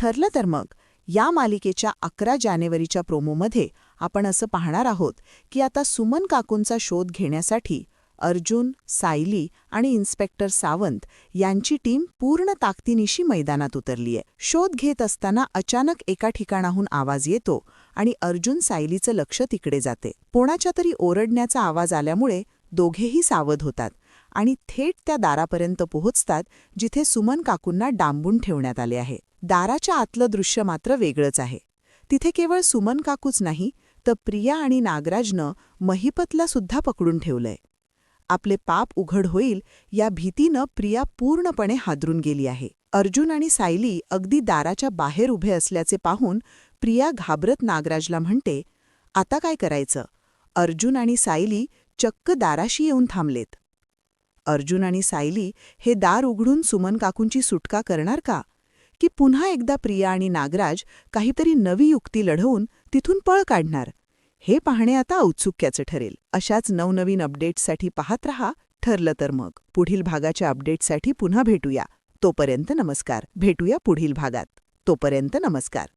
ठरलं तर मग. या मालिकेच्या अकरा जानेवारीच्या प्रोमोमध्ये आपण असं पाहणार आहोत की आता सुमन काकूंचा शोध घेण्यासाठी अर्जुन सायली आणि इन्स्पेक्टर सावंत यांची टीम पूर्ण ताकदीनिशी मैदानात उतरली आहे. शोध घेत असताना अचानक एका ठिकाणाहून आवाज येतो आणि अर्जुन सायलीचं लक्ष तिकडे जाते. कोणाच्या तरी ओरडण्याचा आवाज आल्यामुळे दोघेही सावध होतात आणि थेट त्या दारापर्यंत पोहोचतात जिथे सुमन काकूंना डांबून ठेवण्यात आले आहे. दाराच्या आतलं दृश्य मात्र वेगळंच आहे. तिथे केवळ सुमन काकूच नाही तर प्रिया आणि नागराजनं महिपतला सुद्धा पकडून ठेवलंय. आपले पाप उघड होईल या भीतीनं प्रिया पूर्णपणे हादरून गेली आहे. अर्जुन आणि सायली अगदी दाराच्या बाहेर उभे असल्याचे पाहून प्रिया घाबरत नागराजला म्हणते आता काय करायचं अर्जुन आणि सायली चक्क दाराशी येऊन थांबलेत. अर्जुन आणि सायली हे दार उघडून सुमन काकूंची सुटका करणार का? की पुन्हा एकदा प्रिया आणि नागराज काहीतरी नवी युक्ती लढवून तिथून पळ काढणार? हे पाहणे आता औत्सुक्याचं ठरेल. अशाच नवनवीन अपडेट्ससाठी पाहत रहा ठरलं तर मग. पुढील भागाच्या अपडेट्ससाठी पुन्हा भेटूया. तोपर्यंत नमस्कार. भेटूया पुढील भागात. तोपर्यंत नमस्कार.